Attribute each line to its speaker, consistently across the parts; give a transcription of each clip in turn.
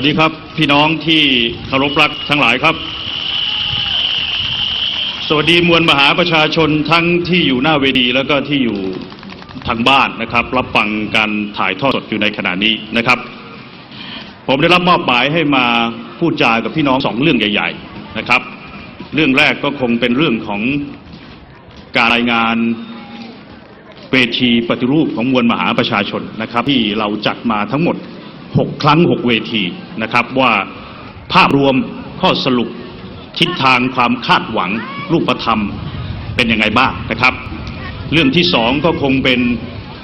Speaker 1: วัสดีครับ พี่น้องที่เคารพรักทั้งหลายครับ สวัสดีมวลมหาประชาชนทั้งที่อยู่หน้าเวทีแล้วก็ที่อยู่ทางบ้านนะครับ รับฟังการถ่ายทอดสดอยู่ในขณะนี้นะครับ ผมได้รับมอบหมายให้มาพูดจากับพี่น้องสองเรื่องใหญ่ ๆนะครับ เรื่องแรกก็คงเป็นเรื่องของการรายงานเวทีปฏิรูปของมวลมหาประชาชนนะครับ ที่เราจัดมาทั้งหมด 6 ครั้ง 6 เวทีนะครับว่าภาพรวมข้อสรุปทิศทางความคาดหวังรูปธรรมเป็นยังไงบ้างนะครับ เรื่องที่สองก็คงเป็น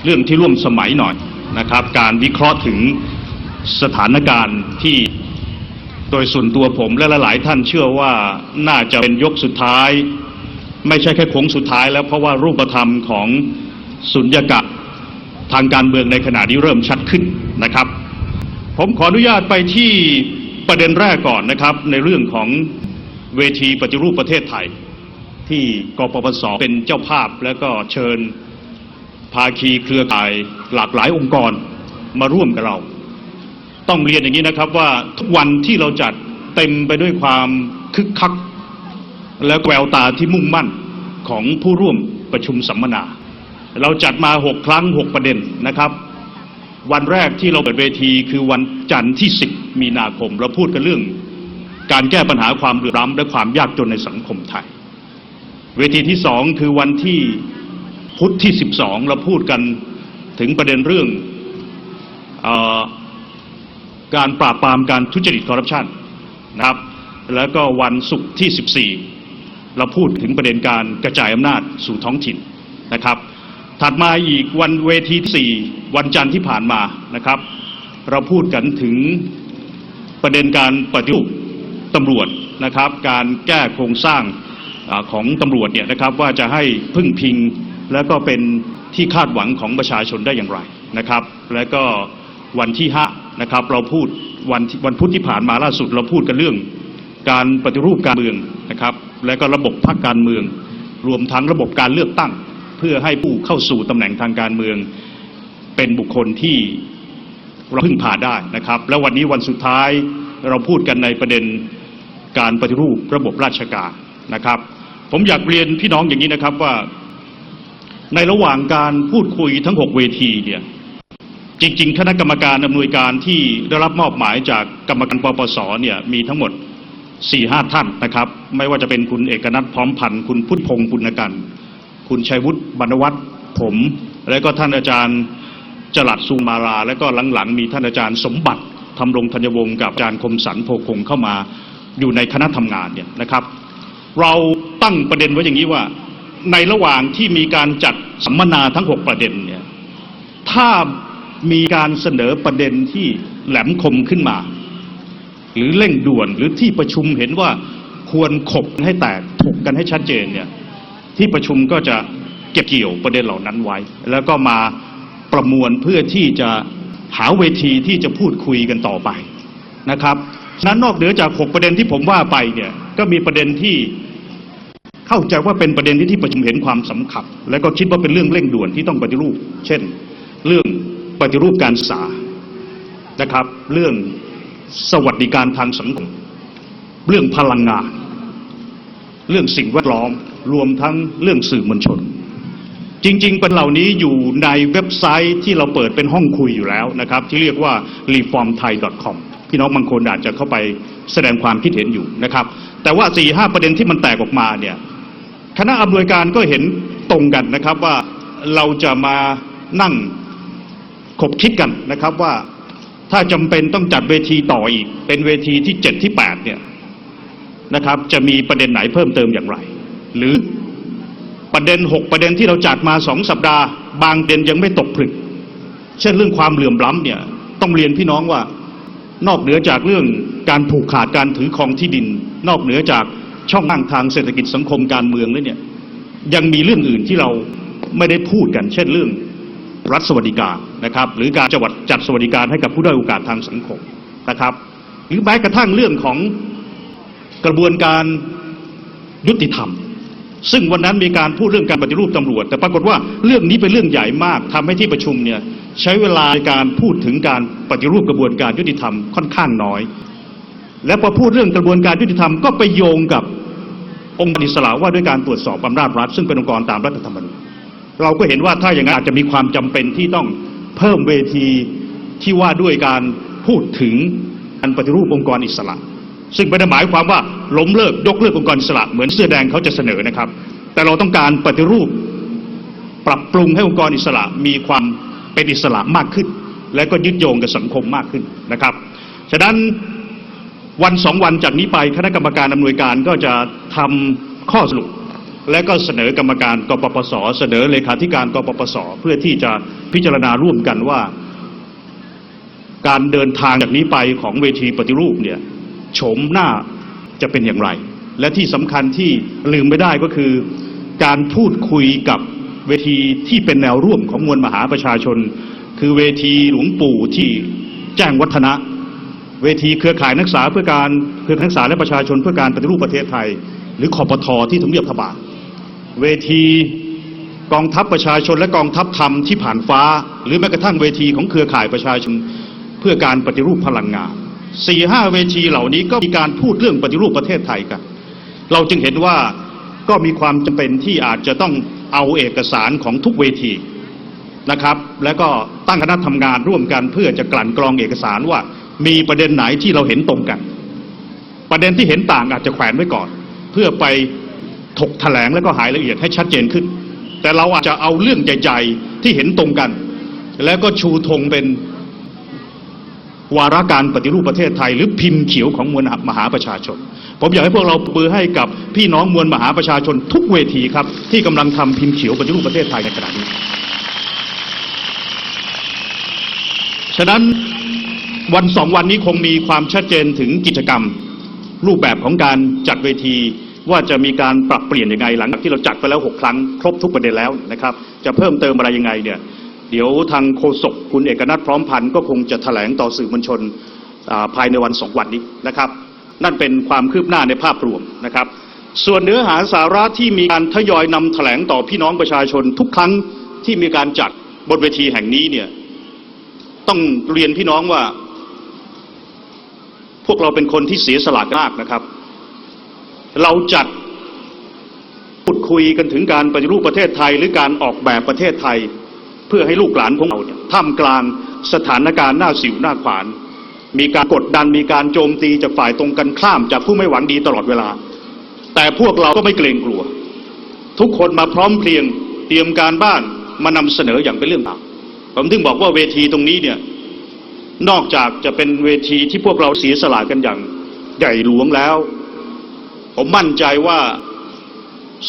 Speaker 1: เรื่องที่ร่วมสมัยหน่อยนะครับ การวิเคราะห์ถึงสถานการณ์ที่โดยส่วนตัวผมและหลายท่านเชื่อว่าน่าจะเป็นยกสุดท้าย ไม่ใช่แค่โค้งสุดท้ายแล้วเพราะว่ารูปธรรมของสุญญากาศทางการเมืองในขณะนี้เริ่มชัดขึ้นนะครับ ผมขออนุญาตไปที่ประเด็นแรกก่อนนะครับ ในเรื่องของเวทีปฏิรูปประเทศไทย ที่กปปสเป็นเจ้าภาพแล้วก็เชิญภาคีเครือข่ายหลากหลายองค์กรมาร่วมกับเรา ต้องเรียนอย่างนี้นะครับว่าทุกวันที่เราจัดเต็มไปด้วยความคึกคัก และแววตาที่มุ่งมั่นของผู้ร่วมประชุมสัมมนา เราจัดมาหกครั้งหกประเด็นนะครับ วันแรกที่เราเปิดเวทีคือวันจันทร์ที่ 10 มีนาคม เราพูดกันเรื่อง การแก้ปัญหาความเหลื่อมล้ำและความยากจนในสังคมไทย เวทีที่สองคือวันที่พุธที่ 12 เราพูดกันถึงประเด็นเรื่องออการปราบปรามการทุจริตคอร์รัปชันนะครับ แล้วก็วันศุกร์ที่ 14 เราพูดถึงประเด็นการกระจายอำนาจสู่ท้องถิ่นนะครับ ถัดมาอีกวันเวทีที่4วันจันทร์ที่ผ่านมานะครับ เราพูดกันถึงประเด็นการปฏิรูปตำรวจนะครับ การแก้โครงสร้างอของตำรวจเนี่ยนะครับว่าจะให้พึ่งพิงแล้วก็เป็นที่คาดหวังของประชาชนได้อย่างไรนะครับ แล้วก็วันที่ห้านะครับ เราพูดวันวันพุธที่ผ่านมาล่าสุด เราพูดกันเรื่อง การปฏิรูปการเมืองนะครับ และก็ระบบพรรคการเมือง รวมทั้งระบบการเลือกตั้ง เพื่อให้ผู้เข้าสู่ตำแหน่งทางการเมือง เป็นบุคคลที่เราพึ่งพาได้นะครับ แล้ววันนี้วันสุดท้ายเราพูดกันในประเด็นการปฏิรูประบบราชการนะครับ ผมอยากเรียนพี่น้องอย่างนี้นะครับว่า ในระหว่างการพูดคุยทั้ง 6 เวทีเนี่ยจริง ๆ คณะกรรมการอำนวยการที่ได้รับมอบหมายจากกรรมการปปสเนี่ยมีทั้งหมด4-5ห้าท่านนะครับ ไม่ว่าจะเป็นคุณเอกนัทพร้อมพันธ์คุณพุทธพงศ์ปุณกัน คุณชัยวุฒิบรรณวัฒน์ผม และก็ท่านอาจารย์จรัสสุมารา และก็หลังๆ มีท่านอาจารย์สมบัติทำรงธัญวงศ์กับอาจารย์คมสันโพคงเข้ามาอยู่ในคณะทำงานเนี่ยนะครับ เราตั้งประเด็นไว้อย่างนี้ว่า ในระหว่างที่มีการจัดสัมมนาทั้ง 6 ประเด็นเนี่ยถ้ามีการเสนอประเด็นที่แหลมคมขึ้นมา หรือเร่งด่วนหรือที่ประชุมเห็นว่าควรขบให้แตกถกกันให้ชัดเจนเนี่ย ที่ประชุมก็จะเก็บเกี่ยวประเด็นเหล่านั้นไว้ แล้วก็มาประมวลเพื่อที่จะหาเวทีที่จะพูดคุยกันต่อไปนะครับนั้นนอกเหนือจาก 6 ประเด็นที่ผมว่าไปเนี่ยก็มีประเด็นที่เข้าใจว่าเป็นประเด็นที่ที่ประชุมเห็นความสำคัญ และก็คิดว่าเป็นเรื่องเร่งด่วนที่ต้องปฏิรูป เช่น เรื่องปฏิรูปการศึกษานะครับ เรื่องสวัสดิการทางสังคม เรื่องพลังงาน เรื่องสิ่งแวดล้อมรวมทั้งเรื่องสื่อมวลชน จริง ๆ เป็นเหล่านี้อยู่ในเว็บไซต์ที่เราเปิดเป็นห้องคุยอยู่แล้วนะครับ ที่เรียกว่า reformthai.com พี่น้องบางคนอาจจะเข้าไปแสดงความคิดเห็นอยู่นะครับ แต่ว่า4ี่ห้าประเด็นที่มันแตกออกมาเนี่ยคณะอำนวยการก็เห็นตรงกันนะครับว่าเราจะมานั่งขบคิดกันนะครับว่าถ้าจำเป็นต้องจัดเวทีต่ออีก เป็นเวทีที่เจ็ดที่แปดเนี่ย นะครับ จะมีประเด็นไหนเพิ่มเติมอย่างไร หรือประเด็นหกประเด็นที่เราจัดมาสองสัปดาห์ บางประเด็นยังไม่ตกผลึก เช่นเรื่องความเหลื่อมล้ำเนี่ยต้องเรียนพี่น้องว่านอกเหนือจากเรื่องการผูกขาดการถือครองที่ดิน นอกเหนือจากช่องทางทางเศรษฐกิจสังคมการเมืองแล้วเนี่ยยังมีเรื่องอื่นที่เราไม่ได้พูดกัน เช่นเรื่องรัฐสวัสดิการนะครับ หรือการจัดจัดสวัสดิการให้กับผู้ด้อยโอกาสทางสังคมนะครับ หรือแม้กระทั่งเรื่องของ กระบวนการยุติธรรม ซึ่งวันนั้นมีการพูดเรื่องการปฏิรูปตำรวจ แต่ปรากฏว่าเรื่องนี้เป็นเรื่องใหญ่มากทำให้ที่ประชุมเนี่ยใช้เวลาในการพูดถึงการปฏิรูปกระบวนการยุติธรรมค่อนข้างน้อย และพอพูดเรื่องกระบวนการยุติธรรมก็ไปโยงกับองค์กรอิสระว่าด้วยการตรวจสอบอำนาจรัฐ ซึ่งเป็นองค์กรตามรัฐธรรมนูญเราก็เห็นว่าถ้าอย่างนั้นอาจจะมีความจำเป็นที่ต้องเพิ่มเวทีที่ว่าด้วยการพูดถึงการปฏิรูปองค์กรอิสระ ซึ่งไม่ได้หมายความว่าล้มเลิกยกเลิกองค์กรอิสระเหมือนเสื้อแดงเขาจะเสนอนะครับ แต่เราต้องการปฏิรูป ปรับปรุงให้องค์กรอิสระมีความเป็นอิสระมากขึ้น และก็ยึดโยงกับสังคมมากขึ้นนะครับฉะนั้นวันสองวันจากนี้ไปคณะกรรมการอำนวยการก็จะทำข้อสรุป และก็เสนอกรรมการกปปส เสนอเลขาธิการกปปส เพื่อที่จะพิจารณาร่วมกันว่า การเดินทางจากนี้ไปของเวทีปฏิรูปเนี่ย โฉมหน้าจะเป็นอย่างไร และที่สำคัญที่ลืมไม่ได้ก็คือ การพูดคุยกับเวทีที่เป็นแนวร่วมของมวลมหาประชาชน คือเวทีหลวงปู่ที่แจ้งวัฒนะ เวทีเครือข่ายนักศึกษาเพื่อการเครือข่ายนักศึกษาและประชาชนเพื่อการปฏิรูปประเทศไทย หรือคอปทที่ทำเนียบรัฐบาเวทีกองทัพประชาชนและกองทัพธรรมที่ผ่านฟ้า หรือแม้กระทั่งเวทีของเครือข่ายประชาชนเพื่อการปฏิรูปพลังงาน สี่ห้าเวทีเหล่านี้ก็มีการพูดเรื่องปฏิรูปประเทศไทยกัน เราจึงเห็นว่าก็มีความจำเป็นที่อาจจะต้องเอาเอกสารของทุกเวทีนะครับ แล้วก็ตั้งคณะทำงานร่วมกันเพื่อจะกลั่นกรองเอกสารว่า มีประเด็นไหนที่เราเห็นตรงกัน ประเด็นที่เห็นต่างอาจจะแขวนไว้ก่อน เพื่อไปถกแถลงแล้วก็หายละเอียดให้ชัดเจนขึ้น แต่เราอาจจะเอาเรื่องใหญ่ ๆ ที่เห็นตรงกัน แล้วก็ชูธงเป็น วาระการปฏิรูปประเทศไทย หรือพิมพ์เขียวของมวลมหาประชาชน ผมอยากให้พวกเราเบือให้กับพี่น้องมวลมหาประชาชนทุกเวทีครับ ที่กำลังทำพิมพ์เขียวปฏิรูปประเทศไทยในขณะนี้ฉะนั้นวันสองวันนี้คงมีความชัดเจนถึงกิจกรรม รูปแบบของการจัดเวทีว่าจะมีการปรับเปลี่ยนยังไงหลังจากที่เราจัดไปแล้วหกครั้ง ครบทุกประเด็นแล้วนะครับ จะเพิ่มเติมอะไรยังไงเนี่ย เดี๋ยวทางโฆษกคุณเอกนัทพร้อมพันธ์ก็คงจะแถลงต่อสื่อมวลชนภายในวันสองวันนี้นะครับ นั่นเป็นความคืบหน้าในภาพรวมนะครับ ส่วนเนื้อหาสาระที่มีการทยอยนำแถลงต่อพี่น้องประชาชนทุกครั้งที่มีการจัดบนเวทีแห่งนี้เนี่ยต้องเรียนพี่น้องว่า พวกเราเป็นคนที่เสียสละมากนะครับ เราจัดพูดคุยกันถึงการปฏิรูปประเทศไทย หรือการออกแบบประเทศไทย พื่อให้ลูกหลานของเราเนี่ยท่ามกลางสถานการณ์หน้าสิวหน้าขวาน มีการกดดันมีการโจมตีจากฝ่ายตรงกันข้ามจากผู้ไม่หวังดีตลอดเวลา แต่พวกเราก็ไม่เกรงกลัว ทุกคนมาพร้อมเพรียงเตรียมการบ้านมานำเสนออย่างเป็นเรื่องราวผมถึงบอกว่าเวทีตรงนี้เนี่ยนอกจากจะเป็นเวทีที่พวกเราเสียสละกันอย่างใหญ่หลวงแล้ว ผมมั่นใจว่า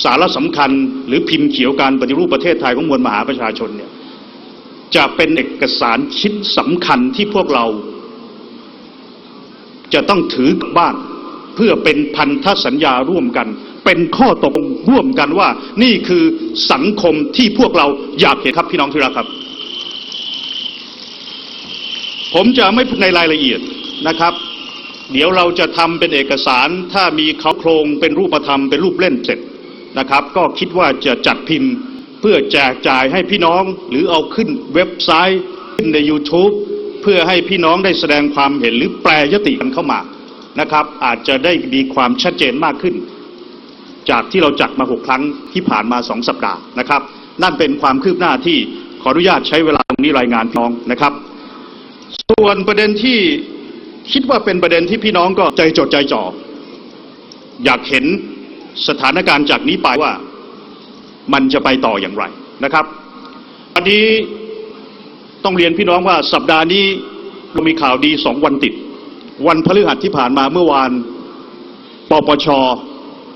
Speaker 1: สาระสำคัญหรือพิมพ์เขียวการปฏิรูปประเทศไทยของมวลมหาประชาชนเนี่ย จะเป็นเอกสารชิ้นสำคัญที่พวกเรา จะต้องถือกับบ้านเพื่อเป็นพันธสัญญาร่วมกัน เป็นข้อตกลงร่วมกันว่า นี่คือสังคมที่พวกเราอยากเห็นครับพี่น้องที่รักครับ ผมจะไม่พูดในรายละเอียดนะครับ เดี๋ยวเราจะทำเป็นเอกสารถ้ามีเขาโครงเป็นรูปธรรมเป็นรูปเล่นเสร็จนะครับ ก็คิดว่าจะจัดพิมพ์ พื่อแจกจ่ายให้พี่น้องหรือเอาขึ้นเว็บไซต์ขึ้นใน YouTube เพื่อให้พี่น้องได้แสดงความเห็นหรือแปรยติกันเข้ามานะครับ อาจจะได้มีความชัดเจนมากขึ้น จากที่เราจัดมาหกครั้งที่ผ่านมาสองสัปดาห์นะครับ นั่นเป็นความคืบหน้าที่ขออนุญาตใช้เวลาตรงนี้รายงานพี่น้องนะครับ ส่วนประเด็นที่คิดว่าเป็นประเด็นที่พี่น้องก็ใจจดใจจ่ออยากเห็นสถานการณ์จากนี้ไปว่า มันจะไปต่ออย่างไรนะครับอันนี้ต้องเรียนพี่น้องว่าสัปดาห์นี้เรามีข่าวดีสองวันติด วันพฤหัสที่ผ่านมาเมื่อวานปปช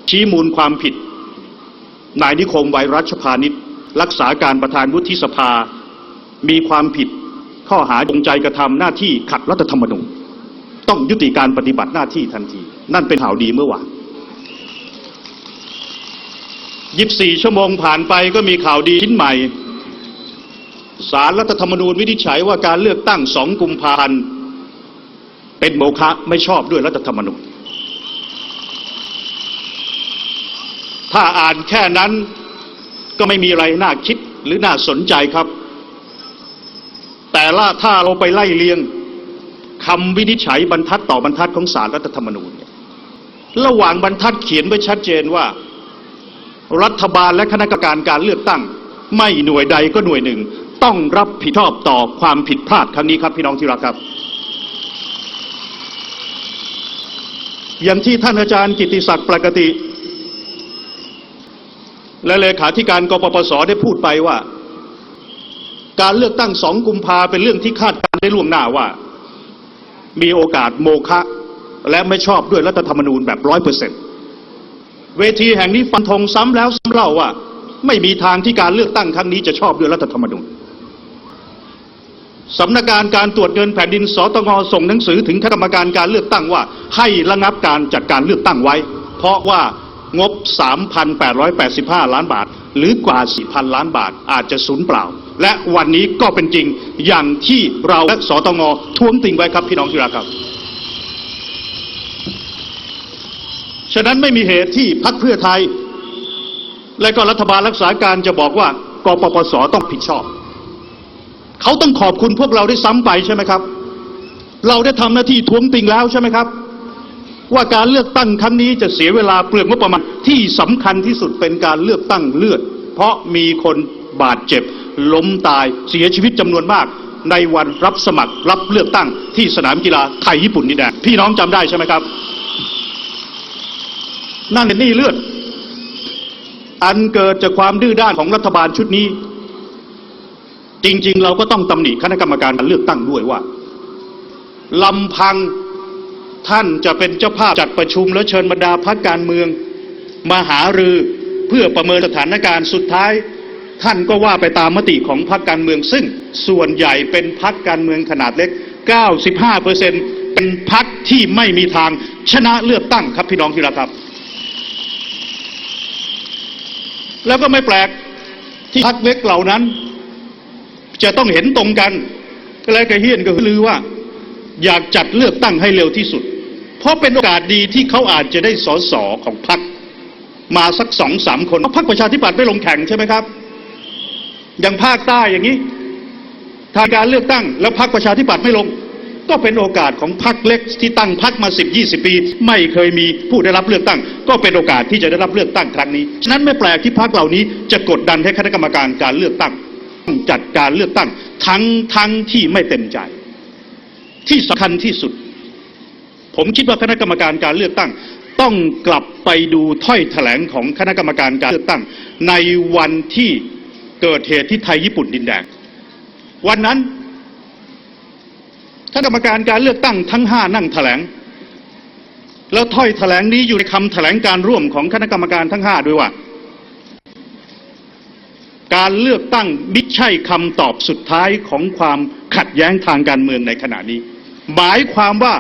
Speaker 1: ชี้มูลความผิด นายนิคมไวรัชพานิชรักษาการประธานวุฒิสภา มีความผิดข้อหาจงใจกระทำหน้าที่ขัดรัฐธรรมนูญต้องยุติการปฏิบัติหน้าที่ทันที นั่นเป็นข่าวดีเมื่อวาน 24 ชั่วโมงผ่านไปก็มีข่าวดีชิ้นใหม่สารรัฐธรรมนูญวินิจฉัยว่าการเลือกตั้ง2กุมภาพันธ์เป็นโมฆะไม่ชอบด้วยรัฐธรรมนูญ ถ้าอ่านแค่นั้นก็ไม่มีอะไรน่าคิดหรือน่าสนใจครับ แต่ละถ้าเราไปไล่เลียงคำวินิจฉัยบรรทัดต่อบรรทัดของสารรัฐธรรมนูญ ระหว่างบรรทัดเขียนไว้ชัดเจนว่า รัฐบาลและคณะกรรมการการเลือกตั้ง ไม่หน่วยใดก็หน่วยหนึ่ง ต้องรับผิดชอบต่อความผิดพลาดครั้งนี้ครับพี่น้องที่รักครับ อย่างที่ท่านอาจารย์กิติศักดิ์ประกติ และเลขาธิการกปปสได้พูดไปว่า การเลือกตั้งสองกุมภาเป็นเรื่องที่คาดการณ์ได้ล่วงหน้าว่า มีโอกาสโมฆะและไม่ชอบด้วยรัฐธรรมนูญแบบร้อยเปอร์เซ็นต์ เวทีแห่งนี้ฟันธงซ้ำแล้วซ้ำเล่าว่า ไม่มีทางที่การเลือกตั้งครั้งนี้จะชอบด้วยรัฐธรรมนูญสำนักงานการตรวจเงินแผ่นดินสตงส่งหนังสือถึงคณะกรรมการการเลือกตั้งว่า ให้ระงับการจัดการเลือกตั้งไว้ เพราะว่างบ 3,885 ล้านบาท หรือกว่า 4,000 ล้านบาทอาจจะสูญเปล่า และวันนี้ก็เป็นจริงอย่างที่เราและสตงท้วงติงไว้ครับพี่น้องที่รักครับะนั้นไม่มีเหตุที่พักเพื่อไทย และก็รัฐบาลรักษาการจะบอกว่ากปปสต้องผิดชอบ เขาต้องขอบคุณพวกเราได้ซ้ำไปใช่ไหมครับ เราได้ทำหน้าที่ท้วงติงแล้วใช่ไหมครับ ว่าการเลือกตั้งครั้งนี้จะเสียเวลาเปลืองงบประมาณที่สำคัญที่สุดเป็นการเลือกตั้งเลือด เพราะมีคนบาดเจ็บ ล้มตายเสียชีวิตจำนวนมาก ในวันรับสมัครรับเลือกตั้งที่สนามกีฬาไทยญี่ปุ่นนี่แหละพี่น้องจำได้ใช่ไหมครับ นั่นเป็นหนี่เลือด อันเกิดจากความดื้อด้านของรัฐบาลชุดนี้ จริง ๆ เราก็ต้องตำหนิคณะกรรมการการเลือกตั้งด้วยว่าลำพังท่านจะเป็นเจ้าภาพจัดประชุมแล้วเชิญบรรดาพักการเมือง มาหารือเพื่อประเมินสถานการณ์สุดท้าย ท่านก็ว่าไปตามมติของพรรคการเมือง ซึ่งส่วนใหญ่เป็นพรรคการเมืองขนาดเล็ก 95เปอร์เซ็นเป็นพรรคที่ไม่มีทางชนะเลือกตั้งครับพี่น้องที่รักครับ แล้วก็ไม่แปลกที่พรรคเล็กเหล่านั้น จะต้องเห็นตรงกันก็เลยกระเฮียนก็ลือว่า อยากจัดเลือกตั้งให้เร็วที่สุด เพราะเป็นโอกาสดีที่เขาอาจจะได้สอสอของพรรคมาสักสองสามคนเพราะพรรคประชาธิปัตย์ไม่ลงแข่งใช่ไหมครับ อย่างภาคใต้อย่างนี้ทางการเลือกตั้ง แล้วพรรคประชาธิปัตย์ไม่ลง ก็เป็นโอกาสของพรรคเล็กที่ตั้งพรรคมาสิบยี่สิบปี ไม่เคยมีผู้ได้รับเลือกตั้ง ก็เป็นโอกาสที่จะได้รับเลือกตั้งครั้งนี้ ฉะนั้นไม่แปลกที่พรรคเหล่านี้จะกดดันให้คณะกรรมการการเลือกตั้งจัดการเลือกตั้งทั้งทั้งที่ไม่เต็มใจ ที่สำคัญที่สุด ผมคิดว่าคณะกรรมการการเลือกตั้ง ต้องกลับไปดูถ้อยแถลงของคณะกรรมการการเลือกตั้ง ในวันที่เกิดเหตุที่ไทยญี่ปุ่นดินแดงวันนั้น คณะกรรมการการเลือกตั้งทั้งห้านั่งแถลง แล้วถ้อยแถลงนี้อยู่ในคำแถลงการร่วมของคณะกรรมการทั้งห้าด้วยว่า การเลือกตั้งไม่ใช่คำตอบสุดท้ายของความขัดแย้งทางการเมืองในขณะนี้ หมายความว่า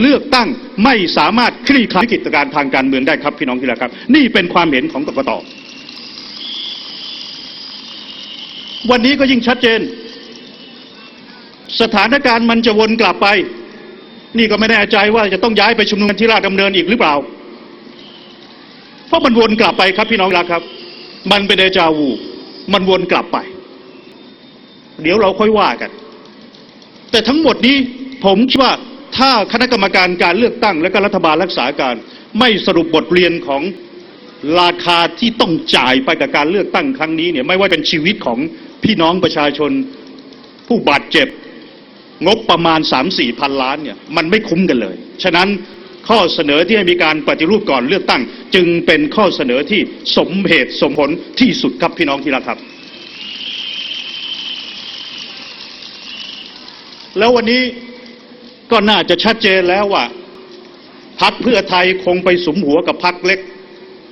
Speaker 1: เลือกตั้งไม่สามารถคลี่คลายวิกฤตการทางการเมืองได้ครับพี่น้องที่รักครับ นี่เป็นความเห็นของกกตวันนี้ก็ยิ่งชัดเจน สถานการณ์มันจะวนกลับไป นี่ก็ไม่แน่ใจว่าจะต้องย้ายไปชุมนุมที่ราชดำเนินอีกหรือเปล่า เพราะมันวนกลับไปครับพี่น้องรักครับ มันเป็นเดจาวูมันวนกลับไป เดี๋ยวเราค่อยว่ากัน แต่ทั้งหมดนี้ผมคิดว่าถ้าคณะกรรมการการเลือกตั้ง และก็รัฐบาลรักษาการ ไม่สรุปบทเรียนของราคาที่ต้องจ่ายไปกับการเลือกตั้งครั้งนี้เนี่ยไม่ว่าเป็นชีวิตของพี่น้องประชาชนผู้บาดเจ็บ งบประมาณ 3-4 พันล้านเนี่ยมันไม่คุ้มกันเลย ฉะนั้นข้อเสนอที่ให้มีการปฏิรูปก่อนเลือกตั้ง จึงเป็นข้อเสนอที่สมเหตุสมผลที่สุดครับพี่น้องที่รักครับ แล้ววันนี้ก็น่าจะชัดเจนแล้วว่าพักเพื่อไทยคงไปสมหัวกับพักเล็ก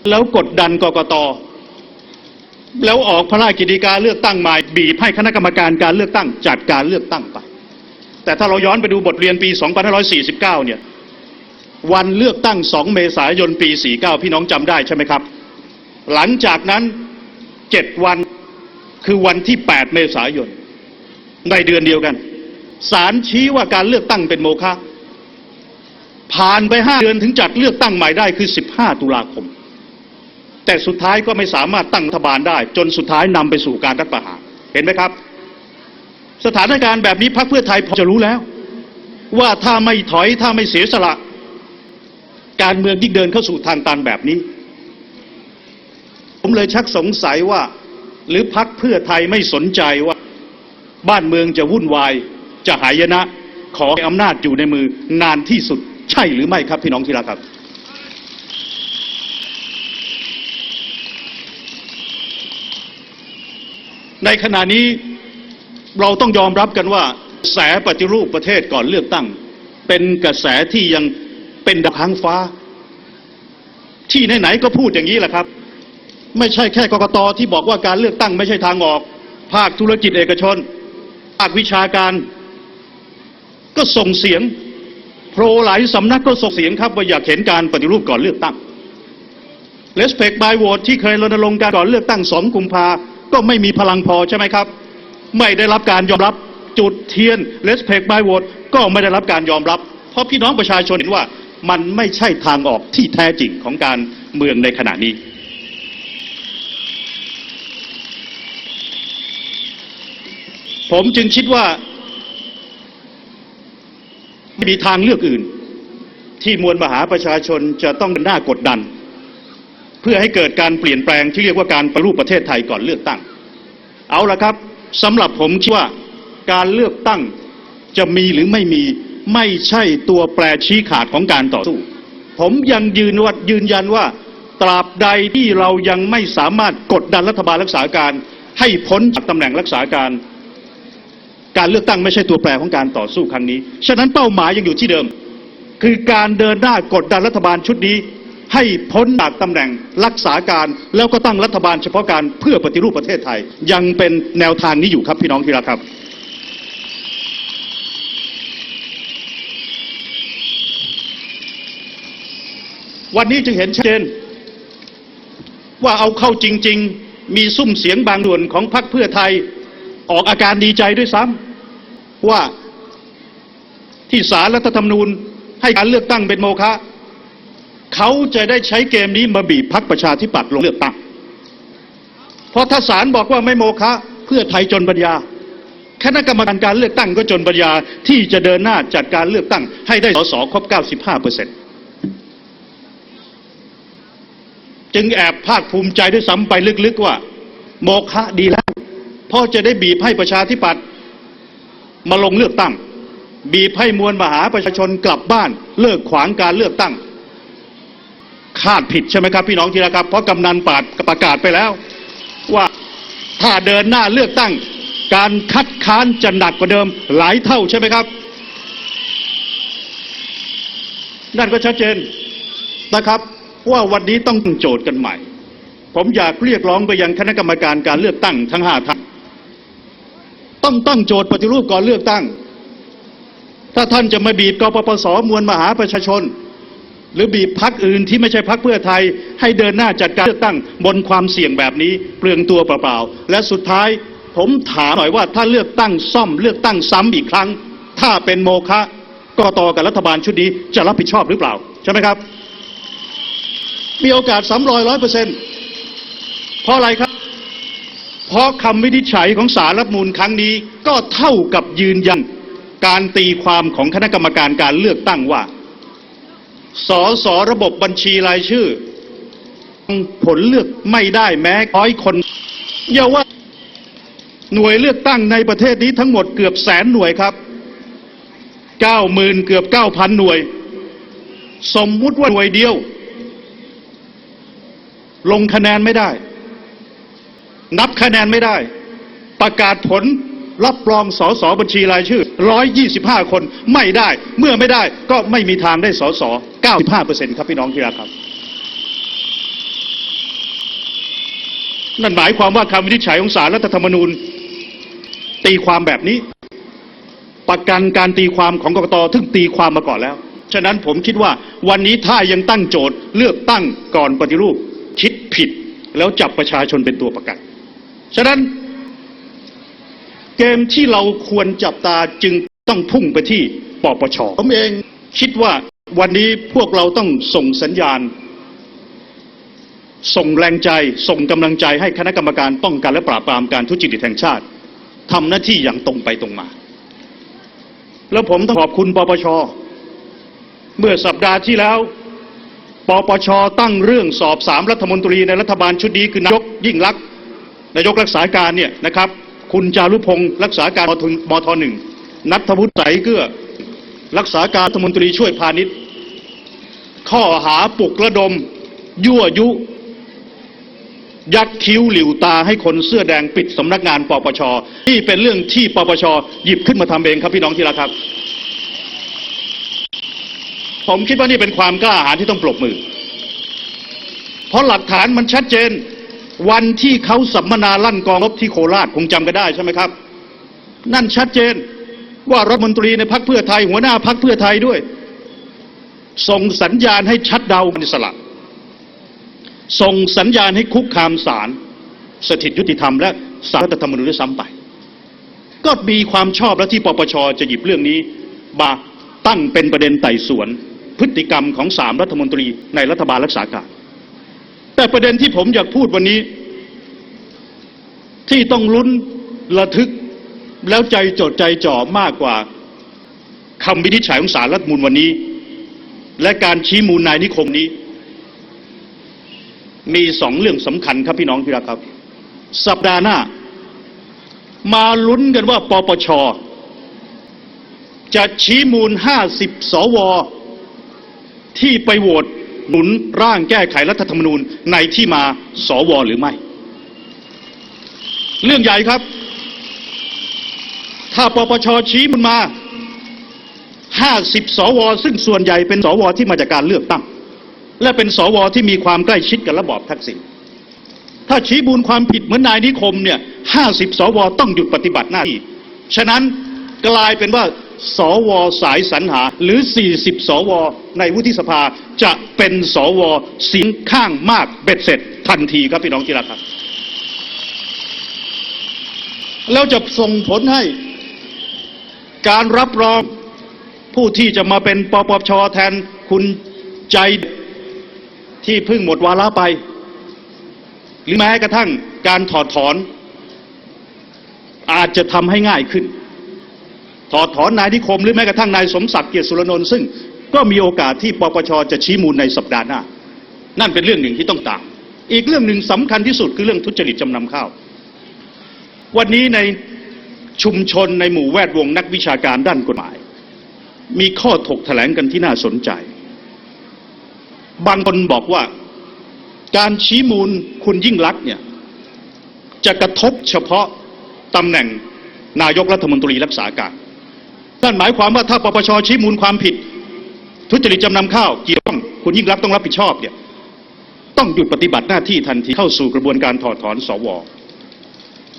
Speaker 1: แล้วกดดันกกตแล้วออกพระราชกิจการเลือกตั้งใหม่บีบให้คณะกรรมการการเลือกตั้ง จัดการเลือกตั้งไป แต่ถ้าเราย้อนไปดูบทเรียนปี 2549 เนี่ย วันเลือกตั้ง 2 เมษายนปี 49 พี่น้องจำได้ใช่ไหมครับ หลังจากนั้น 7 วันคือวันที่ 8 เมษายน ในเดือนเดียวกันศาลชี้ว่าการเลือกตั้งเป็นโมฆะผ่านไป 5 เดือนถึงจัดเลือกตั้งใหม่ได้คือ 15 ตุลาคม แต่สุดท้ายก็ไม่สามารถตั้งรัฐบาลได้ จนสุดท้ายนำไปสู่การรัฐประหารเห็นไหมครับ สถานการณ์แบบนี้พรรคเพื่อไทยพอจะรู้แล้ว ว่าถ้าไม่ถอยถ้าไม่เสียสละ การเมืองยิ่งเดินเข้าสู่ทางตันแบบนี้ ผมเลยชักสงสัยว่า หรือพักเพื่อไทยไม่สนใจว่า บ้านเมืองจะวุ่นวาย จะหายนะ ขออำนาจอยู่ในมือนานที่สุดใช่หรือไม่ครับพี่น้องที่รักครับในขณะนี้ เราต้องยอมรับกันว่ากระแสปฏิรูปประเทศก่อนเลือกตั้ง เป็นกระแสที่ยังเป็นดาวค้างฟ้า ที่ไหนๆก็พูดอย่างนี้แหละครับ ไม่ใช่แค่กรกตที่บอกว่าการเลือกตั้งไม่ใช่ทางออก ภาคธุรกิจเอกชน ภาควิชาการ ก็ส่งเสียงโปรหลายสำนักก็ส่งเสียงครับว่าอยากเห็นการปฏิรูปก่อนเลือกตั้ง Respect by vote ที่เคยรณรงค์การก่อนเลือกตั้งสองกุมภาก็ไม่มีพลังพอใช่ไหมครับ ไม่ได้รับการยอมรับจุดเทียน Respect by vote ก็ไม่ได้รับการยอมรับ เพราะพี่น้องประชาชนเห็นว่ามันไม่ใช่ทางออกที่แท้จริงของการเมืองในขณะนี้ ผมจึงคิดว่าไม่มีทางเลือกอื่น ที่มวลมหาประชาชนจะต้องเดินหน้ากดดัน เพื่อให้เกิดการเปลี่ยนแปลงที่เรียกว่าการประรูปประเทศไทยก่อนเลือกตั้ง เอาละครับ สำหรับผมคิดว่าการเลือกตั้งจะมีหรือไม่มีไม่ใช่ตัวแปรชี้ขาดของการต่อสู้ ผมยังยืนวัดยืนยันว่า ตราบใดที่เรายังไม่สามารถกดดันรัฐบาลรักษาการ ให้พ้นจากตำแหน่งรักษาการ การเลือกตั้งไม่ใช่ตัวแปรของการต่อสู้ครั้งนี้ ฉะนั้นเป้าหมายยังอยู่ที่เดิม คือการเดินหน้ากดดันรัฐบาลชุดนี้ ให้พ้นจากตำแหน่งรักษาการ แล้วก็ตั้งรัฐบาลเฉพาะการเพื่อปฏิรูปประเทศไทย ยังเป็นแนวทางนี้อยู่ครับพี่น้องที่รักครับ วันนี้จึงเห็นชัดเจน ว่าเอาเข้าจริง ๆ มีซุ้มเสียงบางส่วนของพรรคเพื่อไทยออกอาการดีใจด้วยซ้ำว่าที่สารรัฐธรรมนูญให้การเลือกตั้งเป็นโมฆะ เขาจะได้ใช้เกมนี้มาบีบพรรคประชาธิปัตย์ลงเลือกตั้ง เพราะถ้าศาลบอกว่าไม่โมฆะเพื่อไทยจนปัญญา คณะกรรมการการเลือกตั้งก็จนปัญญาที่จะเดินหน้าจัดการเลือกตั้ง ให้ได้สสครบ 95เปอร์เซ็นต์จึงแอบภาคภูมิใจด้วยซ้ำไปลึกๆว่า โมฆะดีแล้วเพราะจะได้บีบให้ประชาธิปัตย์มาลงเลือกตั้ง บีบให้มวลมหาประชาชนกลับบ้าน เลิกขวางการเลือกตั้ง คาดผิดใช่ไหมครับพี่น้องที่รักครับ เพราะกำนันปาดประกาศไปแล้ว ว่าถ้าเดินหน้าเลือกตั้ง การคัดค้านจะหนักกว่าเดิมหลายเท่าใช่ไหมครับ นั่นก็ชัดเจนนะครับ ว่าวันนี้ต้องโจทย์กันใหม่ ผมอยากเรียกร้องไปยังคณะกรรมการการเลือกตั้งทั้งห้าท่านต้องตั้งโจทย์ปฏิรูปก่อนเลือกตั้ง ถ้าท่านจะมาบีบกปปสมวลมหาประชาชน หรือบีบพักอื่นที่ไม่ใช่พักเพื่อไทย ให้เดินหน้าจัดการเลือกตั้งบนความเสี่ยงแบบนี้เปลืองตัวเปล่าๆและสุดท้ายผมถามหน่อยว่าถ้าเลือกตั้งซ่อมเลือกตั้งซ้ำอีกครั้ง ถ้าเป็นโมฆะกตกับรัฐบาลชุดนี้จะรับผิดชอบหรือเปล่า ใช่ไหมครับ มีโอกาสซ้ำรอยร้อยเปอร์เซ็นต์เพราะอะไรครับ เพราะคำวินิจฉัยของสารรัฐธรรมนูลครั้งนี้ก็เท่ากับยืนยันการตีความของคณะกรรมการการเลือกตั้งว่า สอสอระบบบัญชีรายชื่อ ผลเลือกไม่ได้แม้ร้อยคนอย่าว่าหน่วยเลือกตั้งในประเทศนี้ทั้งหมดเกือบแสนหน่วยครับเก้าหมื่นเกือบเก้าพันหน่วย สมมุติว่าหน่วยเดียว ลงคะแนนไม่ได้ นับคะแนนไม่ได้ ประกาศผล รับรองสอสอบัญชีรายชื่อ 125 คนไม่ได้ เมื่อไม่ได้ก็ไม่มีทางได้สอสอ95เปอร์เซ็นต์ครับพี่น้องที่รักครับ นั่นหมายความว่าคำวินิจฉัยของศาลรัฐธรรมนูญ ตีความแบบนี้ ประกันการตีความของกกตทึ่งตีความมาก่อนแล้ว ฉะนั้นผมคิดว่าวันนี้ถ้ายังตั้งโจทย์เลือกตั้งก่อนปฏิรูป คิดผิดแล้วจับประชาชนเป็นตัวประกัน ฉะนั้น เกมที่เราควรจับตาจึงต้องพุ่งไปที่ปปชผมเองคิดว่าวันนี้พวกเราต้องส่งสัญญาณ ส่งแรงใจ ส่งกำลังใจให้คณะกรรมการป้องกันและปราบปรามการทุจริตแห่งชาติทำหน้าที่อย่างตรงไปตรงมา แล้วผมต้องขอบคุณปปช เมื่อสัปดาห์ที่แล้วปปชตั้งเรื่องสอบสามรัฐมนตรีในรัฐบาลชุดนี้คือนายกยิ่งลักษณ์นายกรักษาการเนี่ยนะครับ คุณจารุพงศ์รักษาการมทหนึ่งนัทวุฒิใสเกื้อ รักษาการรัฐมนตรีช่วยพาณิชย์ ข้อหาปลุกระดม ยั่วยุ ยักคิ้วหลิวตาให้คนเสื้อแดงปิดสำนักงานปปชนี่เป็นเรื่องที่ปปชหยิบขึ้นมาทำเองครับพี่น้องที่รักครับ ผมคิดว่านี่เป็นความกล้าหาญที่ต้องปรบมือ เพราะหลักฐานมันชัดเจน วันที่เขาสัมมนาลั่นกองรบที่โคราชคงจำกันได้ใช่ไหมครับ นั่นชัดเจนว่ารัฐมนตรีในพักเพื่อไทย หัวหน้าพักเพื่อไทยด้วย ส่งสัญญาณให้ชัดเดาอิสระส่งสัญญาณให้คุกคามศาลสถิตยุติธรรมและสารรัฐธรรมนูญด้วยซ้ำไป ก็มีความชอบแล้วที่ปปชจะหยิบเรื่องนี้มาตั้งเป็นประเด็นไต่สวน พฤติกรรมของสามรัฐมนตรีในรัฐบาลรักษาการ แต่ประเด็นที่ผมอยากพูดวันนี้ ที่ต้องลุ้นระทึกแล้วใจจดใจจ่อมากกว่าคำวินิจฉัยของสารรัฐมนูลวันนี้ และการชี้มูลนายนิคมนี้ มีสองเรื่องสำคัญครับพี่น้องพี่รักครับ สัปดาห์หน้า มาลุ้นกันว่าปปชจะชี้มูล 50 สว ที่ไปโหวต หนุนร่างแก้ไขรัฐธรรมนูญในที่มาสวหรือไม่ เรื่องใหญ่ครับ ถ้าปปชชี้มันมา50สว ซึ่งส่วนใหญ่เป็นสวที่มาจากการเลือกตั้ง และเป็นสวที่มีความใกล้ชิดกับระบอบทักษิณถ้าชี้มูลความผิดเหมือนนายนิคมเนี่ย50สว ต้องหยุดปฏิบัติหน้าที่ ฉะนั้น กลายเป็นว่าสวสายสรรหาหรือ 40 สว ในวุฒิสภาจะเป็นสวสียงข้างมากเบ็ดเสร็จทันทีครับพี่น้องที่รักครับ แล้วจะส่งผลให้การรับรองผู้ที่จะมาเป็นปปชแทนคุณใจที่เพิ่งหมดวาระไป หรือแม้กระทั่งการถอดถอน อาจจะทำให้ง่ายขึ้น ถอดถอนนายนิคมหรือแม้กระทั่งนายสมศักดิ์เกียรติสุรนนท์ซึ่งก็มีโอกาสที่ปปชจะชี้มูลในสัปดาห์หน้า นั่นเป็นเรื่องหนึ่งที่ต้องตาม อีกเรื่องหนึ่งสำคัญที่สุดคือเรื่องทุจริตจำนำข้าว วันนี้ในชุมชนในหมู่แวดวงนักวิชาการด้านกฎหมาย มีข้อถกแถลงกันที่น่าสนใจ บางคนบอกว่าการชี้มูลคุณยิ่งลักษณ์เนี่ยจะกระทบเฉพาะตำแหน่งนายกรัฐมนตรีรักษาการ นั่นหมายความว่าถ้าปปชชี้มูลความผิด ทุจริตจำนำข้าวเกี่ยวข้องคุณยิ่งลักต้องรับผิดชอบเนี่ยต้องหยุดปฏิบัติหน้าที่ทันทีเข้าสู่กระบวนการถอดถอนสว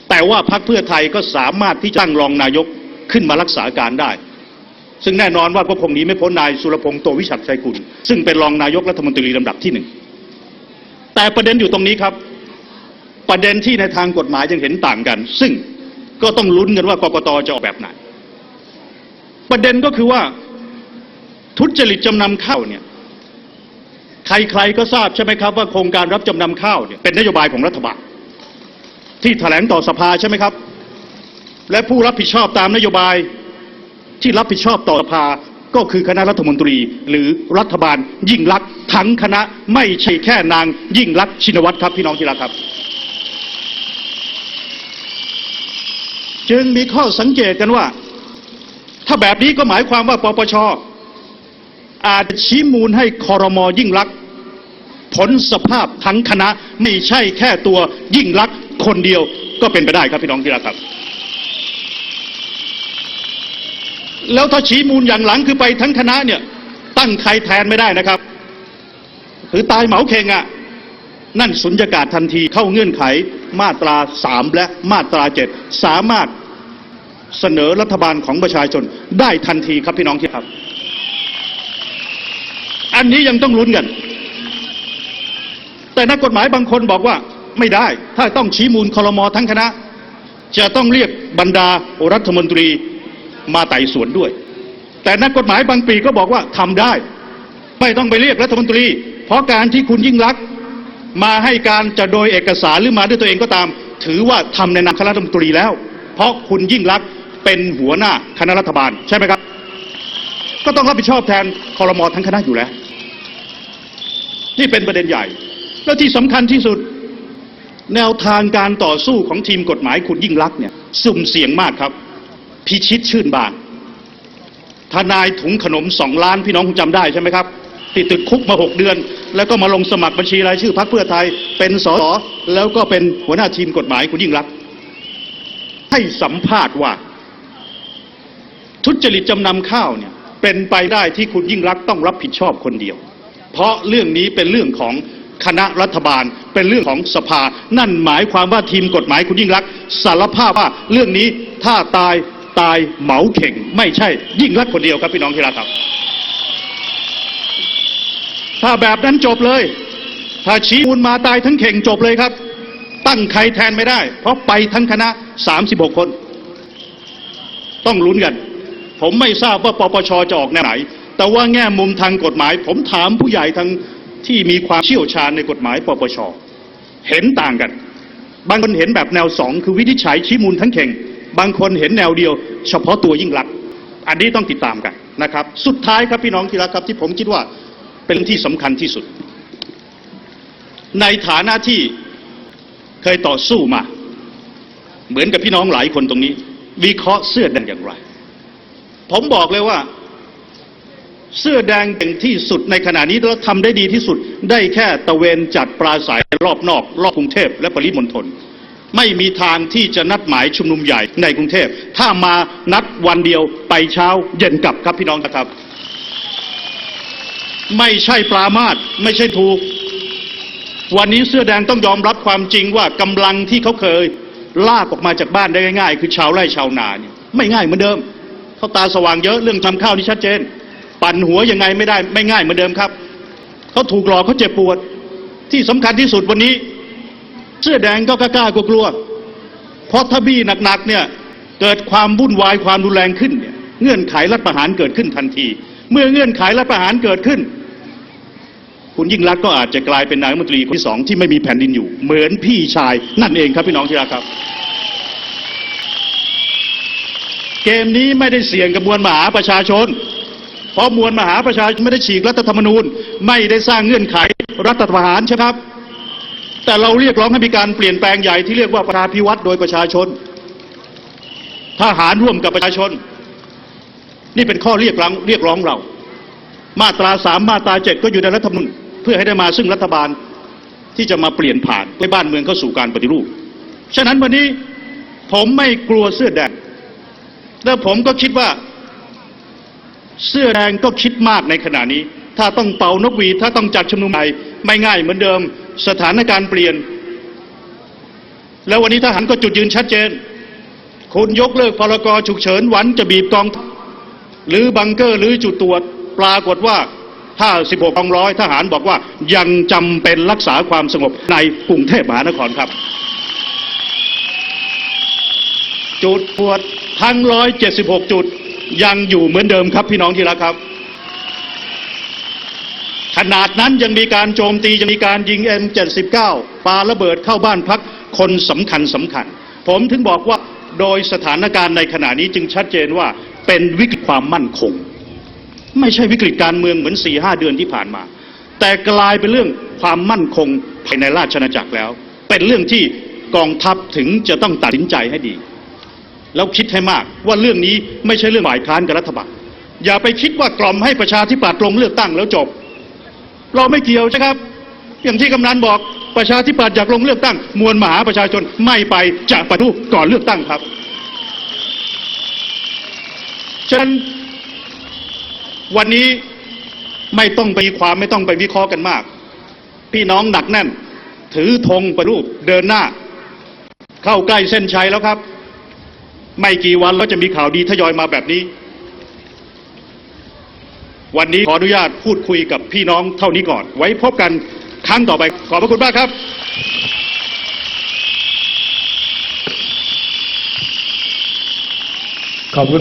Speaker 1: แต่ว่าพรรคเพื่อไทยก็สามารถที่จะตั้งรองนายกขึ้นมารักษาการได้ ซึ่งแน่นอนว่าก็คงหนีไม่พ้นนายสุรพงษ์โตวิชัดชัยกุลซึ่งเป็นรองนายกรัฐมนตรีลำดับที่หนึ่งแต่ประเด็นอยู่ตรงนี้ครับประเด็นที่ในทางกฎหมายยังเห็นต่างกัน ซึ่งก็ต้องลุ้นกันว่ากกตจะออกแบบไหน ประเด็นก็คือว่าทุจริตจำนำข้าวเนี่ยใครๆก็ทราบใช่ไหมครับว่าโครงการรับจำนำข้าวเนี่ยเป็นนโยบายของรัฐบาลที่แถลงต่อสภาใช่ไหมครับ และผู้รับผิดชอบตามนโยบายที่รับผิดชอบต่อสภาก็คือคณะรัฐมนตรีหรือรัฐบาลยิ่งลักษณ์ทั้งคณะไม่ใช่แค่นางยิ่งลักษณ์ชินวัตรครับพี่น้องที่รักครับ จึงมีข้อสังเกตกันว่า ถ้าแบบนี้ก็หมายความว่าปปชอาจชี้มูลให้คอรมอยิ่งลักษ์ผลสภาพทั้งคณะไม่ใช่แค่ตัวยิ่งลักษ์คนเดียวก็เป็นไปได้ครับพี่น้องที่รักครับ แล้วถ้าชี้มูลอย่างหลังคือไปทั้งคณะเนี่ย ตั้งใครแทนไม่ได้นะครับ หรือตายเหมาเข่งอะ่ะนั่นสุญญากาศทันทีเข้าเงื่อนไขมาตราสามและมาตราเจ็ดสามารถ เสนอรัฐบาลของประชาชนได้ทันทีครับพี่น้องที่ครับ อันนี้ยังต้องลุ้นกัน แต่นักกฎหมายบางคนบอกว่าไม่ได้ ถ้าต้องชี้มูลคอรมอทั้งคณะ จะต้องเรียกบรรดารัฐมนตรีมาไต่สวนด้วย แต่นักกฎหมายบางปีก็บอกว่าทำได้ ไม่ต้องไปเรียกรัฐมนตรี เพราะการที่คุณยิ่งรักษ์มาให้การจะโดยเอกสารหรือมาด้วยตัวเองก็ตาม ถือว่าทำในนามคณะรัฐมนตรีแล้ว เพราะคุณยิ่งรักษ์ เป็นหัวหน้าคณะรัฐบาลใช่ไหมครับ ก็ต้องรับผิดชอบแทนคอรมอทั้งคณะอยู่แล้ว นี่เป็นประเด็นใหญ่ แล้วที่สำคัญที่สุด แนวทางการต่อสู้ของทีมกฎหมายคุณยิ่งรักเนี่ยสุ่มเสี่ยงมากครับ พิชิตชื่นบานทนายถุงขนมสองล้านพี่น้องคงจำได้ใช่ไหมครับติดติดคุกมาหกเดือน แล้วก็มาลงสมัครบัญชีรายชื่อพรรคเพื่อไทย เป็นสสแล้วก็เป็นหัวหน้าทีมกฎหมายคุณยิ่งรักให้สัมภาษณ์ว่า ทุจริตจำนำข้าวเนี่ยเป็นไปได้ที่คุณยิ่งรักต้องรับผิดชอบคนเดียว เพราะเรื่องนี้เป็นเรื่องของคณะรัฐบาลเป็นเรื่องของสภา นั่นหมายความว่าทีมกฎหมายคุณยิ่งรักสารภาพว่าเรื่องนี้ถ้าตายตายเหมาเข่ง ไม่ใช่ยิ่งรักคนเดียวครับพี่น้องที่รักครับ ถ้าแบบนั้นจบเลย ถ้าชี้มูลมาตายทั้งเข่งจบเลยครับ ตั้งใครแทนไม่ได้ เพราะไปทั้งคณะ 36 คน ต้องลุ้นกัน ผมไม่ทราบว่าปปชจะออกแนวไหน แต่ว่าแง่มุมทางกฎหมาย ผมถามผู้ใหญ่ทางที่มีความเชี่ยวชาญในกฎหมาย ปปช เห็นต่างกัน บางคนเห็นแบบแนวสองคือวินิจฉัยชี้มูลทั้งเข่ง บางคนเห็นแนวเดียว เฉพาะตัวยิ่งรักษณ์อันนี้ต้องติดตามกันนะครับ สุดท้ายครับพี่น้องที่รักครับที่ผมคิดว่าเป็นที่สำคัญที่สุด ในฐานะที่เคยต่อสู้มา เหมือนกับพี่น้องหลายคนตรงนี้ วิเคราะห์เสื้อแดงอย่างไร ผมบอกเลยว่า เสื้อแดงเก่งที่สุดในขณะนี้แล้วทำได้ดีที่สุด ได้แค่ตะเวนจัดปราศัยรอบนอก รอบกรุงเทพและปริมณฑลไม่มีทางที่จะนัดหมายชุมนุมใหญ่ในกรุงเทพ ถ้ามานัดวันเดียวไปเช้าเย็นกลับครับพี่น้องครับ ไม่ใช่ปรามาสไม่ใช่ถูก วันนี้เสื้อแดงต้องยอมรับความจริงว่ากำลังที่เขาเคย ลากออกมาจากบ้านได้ง่าย ๆ คือชาวไร่ชาวนาเนี่ยไม่ง่ายเหมือนเดิม เขาตาสว่างเยอะเรื่องทำข้าวนี่ชัดเจน ปั่นหัวยังไงไม่ได้ไม่ง่ายเหมือนเดิมครับเขาถูกหลอกเขาเจ็บปวด ที่สำคัญที่สุดวันนี้ เสื้อแดงก็กล้ากลัวเพราะถ้าบี้หนักๆเนี่ยเกิดความวุ่นวายความรุนแรงขึ้นเนี่ยเงื่อนไขรัฐประหารเกิดขึ้นทันที เมื่อเงื่อนไขรัฐประหารเกิดขึ้น คุณยิ่งรักก็อาจจะกลายเป็นนายกรัฐมนตรีคนที่สองที่ไม่มีแผ่นดินอยู่ เหมือนพี่ชายนั่นเองครับพี่น้องที่รักครับ เกมนี้ไม่ได้เสี่ยงกับมวลมหาประชาชน เพราะมวลมหาประชาชนไม่ได้ฉีกรัฐธรรมนูญ ไม่ได้สร้างเงื่อนไขรัฐประหารใช่ไหมครับ แต่เราเรียกร้องให้มีการเปลี่ยนแปลงใหญ่ที่เรียกว่าประชาพิวัตรโดยประชาชนทหารร่วมกับประชาชน นี่เป็นข้อเรียกร้องเรียกร้องเรา มาตราสามมาตราเจ็ดก็อยู่ในรัฐธรรมนูญเพื่อให้ได้มาซึ่งรัฐบาลที่จะมาเปลี่ยนผ่านให้บ้านเมืองเข้าสู่การปฏิรูป ฉะนั้นวันนี้ผมไม่กลัวเสื้อแดง แล้วผมก็คิดว่า เสื้อแดงก็คิดมากในขณะนี้ ถ้าต้องเป่านกหวีดถ้าต้องจัดชุมนุมใหม่ไม่ง่ายเหมือนเดิม สถานการณ์เปลี่ยน แล้ววันนี้ทหารก็จุดยืนชัดเจน คุณยกเลิกพรกฉุกเฉินหวันจะบีบกอง หรือบังเกอร์หรือจุดตรวจปรากฏว่า56กองร้อยทหารบอกว่ายังจำเป็นรักษาความสงบในกรุงเทพมหานครครับ จุดตรวจทั้ง 176 จุดยังอยู่เหมือนเดิมครับพี่น้องที่รักครับ ขนาดนั้นยังมีการโจมตียังมีการยิง M79 ปาระเบิดเข้าบ้านพักคนสำคัญสำคัญ ผมถึงบอกว่าโดยสถานการณ์ในขณะนี้จึงชัดเจนว่าเป็นวิกฤตความมั่นคง ไม่ใช่วิกฤตการเมืองเหมือน4ี่ห้าเดือนที่ผ่านมา แต่กลายเป็นเรื่องความมั่นคงภายในราชอาณาจักรแล้ว เป็นเรื่องที่กองทัพถึงจะต้องตัดสินใจให้ดี แล้วคิดให้มากว่าเรื่องนี้ไม่ใช่เรื่องฝ่ายค้านกับรัฐบาลอย่าไปคิดว่ากล่อมให้ประชาธิปัตย์ลงเลือกตั้งแล้วจบ เราไม่เกี่ยวใช่ครับ อย่างที่กำนันบอกประชาธิปัตย์อยากลงเลือกตั้ง มวลมหาประชาชนไม่ไปจะปฏิรูปก่อนเลือกตั้งครับฉะนั้นวันนี้ไม่ต้องไปความไม่ต้องไปวิเคราะห์กันมาก พี่น้องหนักแน่น ถือธงปฏิรูปเดินหน้า เข้าใกล้เส้นชัยแล้วครับ ไม่กี่วันแล้วจะมีข่าวดีทยอยมาแบบนี้ วันนี้ขออนุญาตพูดคุยกับพี่น้องเท่านี้ก่อน ไว้พบกันครั้งต่อไป ขอบพระคุณมากครับ
Speaker 2: ขอบคุณ